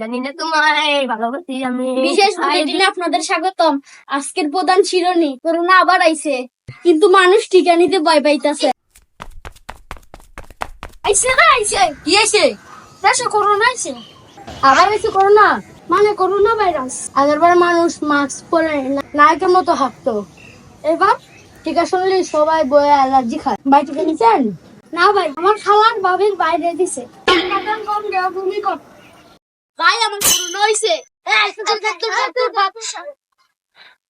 জানি না তোমায় ভালোবাসি আমি। বিশেষ বুলেটিনে আপনাদের স্বাগতম। আজকের প্রধান শিরোনি করোনা আবার আইছে কিন্তু মানুষ টিকা নিতে ভয় পাইতাছে। আইছে না আইছে। কি আছে দেশে করোনা আইছে। আবার আইছে করোনা মানে করোনা ভাইরাস। আগেরবার মানুষ মাস্ক পরে নায়কের মতো হাঁটতো। এবার টিকা শুনলে সবাই বয়ে অ্যালার্জি খায়। ভাই টিকা নিছেন? না ভাই আমার খালার বাবির বাইরে দিছে। ভাই আমার করোনা হইছে।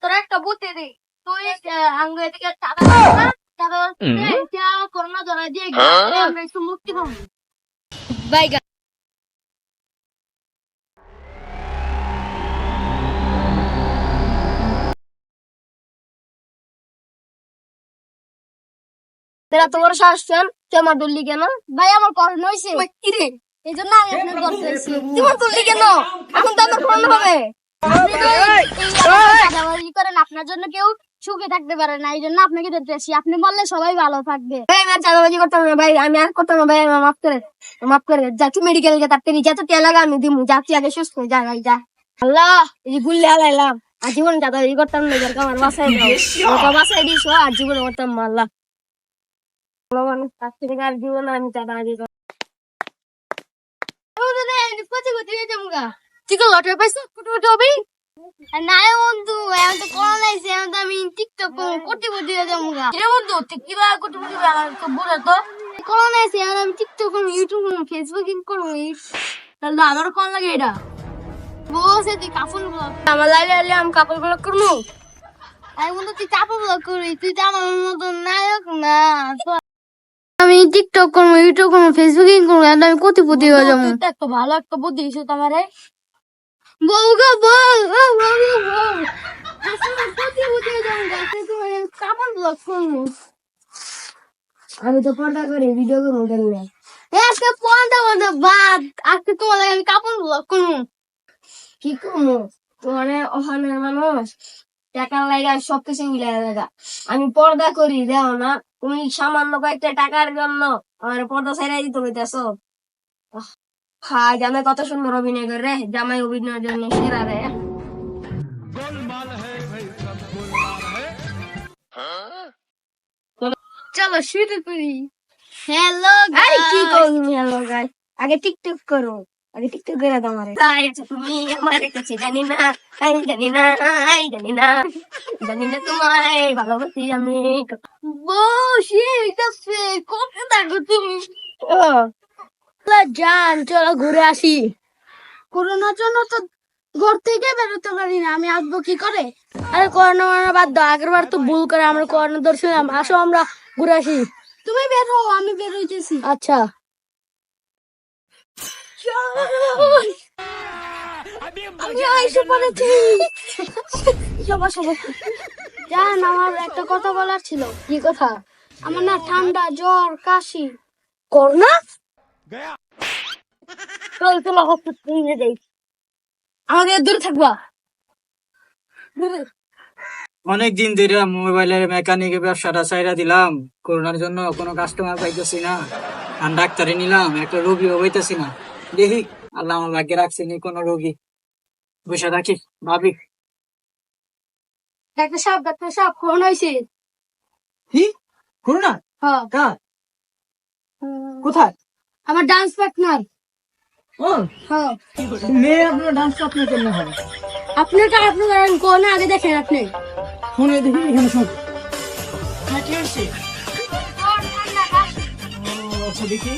তোর একটা বুতে দে। তুই টাকা টাকা করোনা ধরা দিয়ে আমরা একটু মুক্তি পাবো। বাই তেরা তোমার শ্বাস ফেল কেমন তুললি কেন ভাই আমার করোনা রে? এই জন্য আমি তুললি কেন? এখন তো আমার ফোন হবে। করেন আপনার জন্য কেউ সুখে থাকতে পারে না এই জন্য আপনাকে আপনি বললে সবাই ভালো থাকবে। চাঁদাবাজি করতাম না ভাই আমি আর করতাম না ভাই আমার মাফ করে মাফ করে যা তুই মেডিকেল তার যত তেল লাগা আমি দিমু। যা তুই আগে সুস্থ যা ভাই যা। আল্লাহ এই যে গুল্লে হালাইলাম। আর জীবন চাঁদাবাজি করতাম না আমার বাসায় দাও বাসায় দিস আর জীবন করতাম আল্লাহ। তার থেকে আর জীবন আমি চাঁদাবাজি করতাম কোথায় কোথায় তুই তো লটারি পাইছো কুটু কুটু হবি? না বন্ধু এখন তো করোনা আইছে এখন তো আমি টিকটক করতে করতে যাব কিরে বন্ধু তুই কিবা কুটু কুটু আমার তো বুড়া তো করোনা আইছে এখন আমি টিকটক করব ইউটিউব করব ফেসবুক করব। তাহলে আমারও কোন লাগে এটা? বসে তুই কাপড় ব্লগ আমার লাইলে আলে আমি কাপড়গুলো করব আমি বন্ধু তুই কাপড় ব্লগ করবি তুই তো আমার মতো নায়ক। টিকটক করব ইউটিউব করব ফেসবুকিং করব এখন আমি কোটিপতি হয়ে যাব। একটা ভালো একটা বুদ্ধি দিছো তোমারে। বউ গো বউ বউ বউ। আমি তো পর্দা করি ভিডিও করব কেন আজকে পনেরো বছর বাদ। আজকে তোমার আমি কাপড় ব্লগ করব? কি করব? তোমার ওখানের মানুষ। টাকার লাগা সব কিছু মিলে দেখা আমি পর্দা করি দেও না। তুমি সামান্য কয়েকটা টাকার জন্য আমার পর্দা ছাড়াই দিতে হইতেছো। হ্যাঁ জামাই কত সুন্দর অভিনয় করে রে। জামাই অভিনয়ের জন্য সেরা রে। চলো শুরু করি। হ্যালো আরে কি করবি হ্যালো গাই আগে টিকটক করো। আগে টিকটক করে দাও আমারে। তাই তুমি আমার কাছে জানি না জানি না আই জানি না। জানি না তোমায় ভালোবাসি আমি। কোথায় থাকো তুমি? যান চলো ঘুরে আসি। করোনার জন্য তো ঘর থেকে বেরোতে পারি না আমি আসব কি করে? আরে করোনা মারা বাদ দাও আগের বার তো ভুল করে আমরা করোনা ধরছিলাম। আসো আমরা ঘুরে আসি। তুমি বের হও আমি বের হইতেছি। আচ্ছা। আমি আইসে পড়েছি। জান আমার একটা কথা বলার ছিল। কি কথা? আমার না ঠান্ডা জ্বর কাশি। করোনা চল চলো হসপিটাল নিয়ে যাই। আমাদের দূরে থাকবা। দূরে। অনেক দিন ধরে মোবাইলের মেকানিকের ব্যবসাটা চাইরা দিলাম। করোনার জন্য কোনো কাস্টমার পাইতেছি না। আর ডাক্তারে নিলাম একটা রোগীও পাইতেছি না। দেখি আল্লাহ আমার ভাগ্যে রাখছি নি কোনো রোগী। বসে রাখি ভাবি। ডাক্তার সাহেব ডাক্তার সাহেব ফোন হয়েছে কি? করোনা হ্যাঁ। কার? কোথায়? আমার ডান্স পার্টনার ও হ্যাঁ। মেয়ে আপনার ডান্স আপনার জন্য আপনার কার আপনার কোন আগে দেখেন আপনি? দেখি এখানে আচ্ছা দেখি।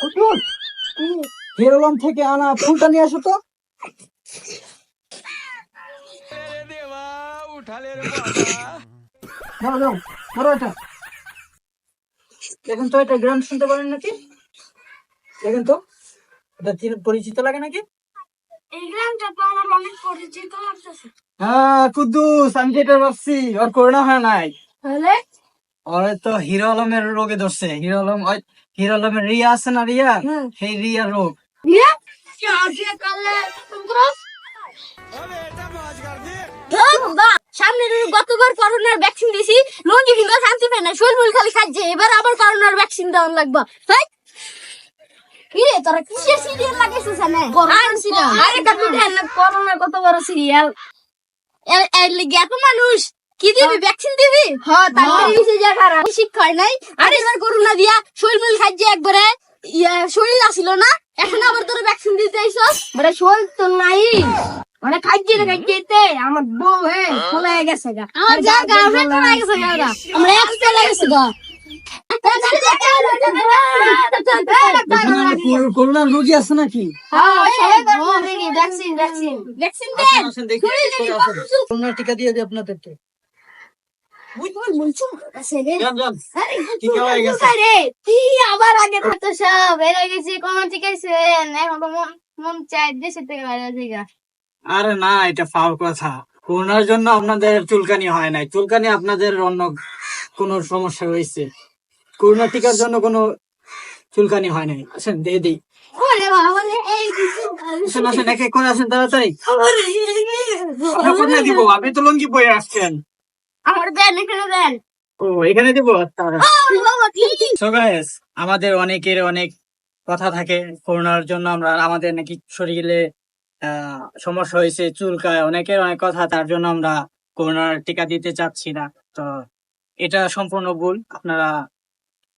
কুতুল, হেরোলম থেকে আনা ফুলটা নিয়ে আসো তো। দেখুন তো এটা গ্রাম শুনতে পারেন নাকি? দেখুন তো এটা পরিচিত লাগে নাকি? হ্যাঁ কুদ্দুস আমি যেটা ভাবছি ওর করোনা হয় নাই। ওর তো হিরো আলমের রোগে ধরছে। হিরো আলম ওই হিরো আলমের রিয়া আছে না রিয়া? সেই রিয়া? রোগ সামনে গতবার করোনার ভ্যাকসিন দিছি লঙ্গি না শরীর খালি খাচ্ছে এবার আবার করোনার ভ্যাকসিন দেওয়ার লাগবে। হাই কি রে তোরা কিসের সিরিয়াল লাগাইছিস না করোনার সিরিয়াল আরে কাকু দেন না কত বড় সিরিয়াল এর লিগে এত মানুষ কি দিবি ভ্যাকসিন দিবি? হ্যাঁ তারপরে নিচে যা খারাপ। শিক্ষা হয় নাই। আরে এবার করোনা দিয়া শরীর মিল খাইছে একবারে। ইয়া শরীর আসিল না। এখন আবার তোর ভ্যাকসিন দিতে আইছস মানে শোল তো নাই। মানে খাইছে না খাইছে আমার বউ হে ফলে গেছে গা। আমার যা লাগে গা আমরা গা করোনার রোগী আছে নাকি? হ্যাঁ। করোনার টিকা দিয়ে দিই আপনাদেরকে যান, যান। টিকা হয়ে গেছে। আরে তুই আবার আগে তো সব এরা কোন টিকাইছেন এখন তো মন মন চাই দেশে থেকে বাইরে থেকে। আরে না এটা ফাও কথা। করোনার জন্য আপনাদের চুলকানি হয় নাই। চুলকানি আপনাদের অন্য কোন সমস্যা হয়েছে। করোনা টিকার জন্য কোনো চুলকানি হয় নাই। আসেন দিয়ে দিই। আসেন আসেন এক এক করে আসেন তাড়াতাড়ি। দিব আপনি তো লঙ্গি বয়ে আসছেন। আমার দেন এখানে দেন। ও এখানে দিব? তাহলে বাবা কি? So guys, আমাদের অনেকের অনেক কথা থাকে করোনার জন্য। আমরা আমাদের নাকি শরীরে আহ, সমস্যা হয়েছে চুলকায় অনেকের অনেক কথা তার জন্য আমরা করোনার টিকা দিতে চাচ্ছি না। তো এটা সম্পূর্ণ ভুল। আপনারা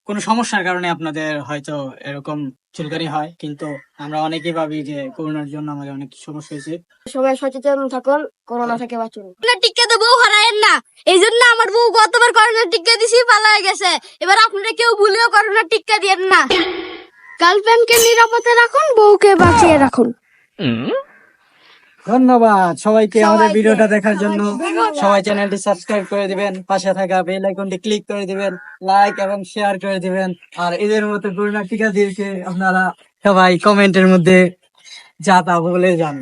কোনো সমস্যার কারণে আপনাদের হয়তো এরকম চুলকানি হয় কিন্তু আমরা অনেকেই ভাবি যে করোনার জন্য আমাদের অনেক সমস্যা হয়েছে। সবাই সচেতন থাকুন করোনা থেকে বাঁচুন। টিকা তো বউ হারায়েন না এই জন্য আমার বউ গতবার করোনা টিকা দিছি পালায় গেছে। এবার আপনারা কেউ ভুলেও করোনা টিকা দিয়েন না। গার্লফ্রেন্ডকে নিরাপদে রাখুন বউকে বাঁচিয়ে রাখুন। ধন্যবাদ সবাইকে আমাদের ভিডিওটা দেখার জন্য। সবাই চ্যানেলটি সাবস্ক্রাইব করে দিবেন পাশে থাকা বেল আইকনটি ক্লিক করে দিবেন লাইক এবং শেয়ার করে দিবেন। আর এদের মতো করুণা টিকা দিয়েছে আপনারা সবাই কমেন্টের মধ্যে যা তা বলে যান।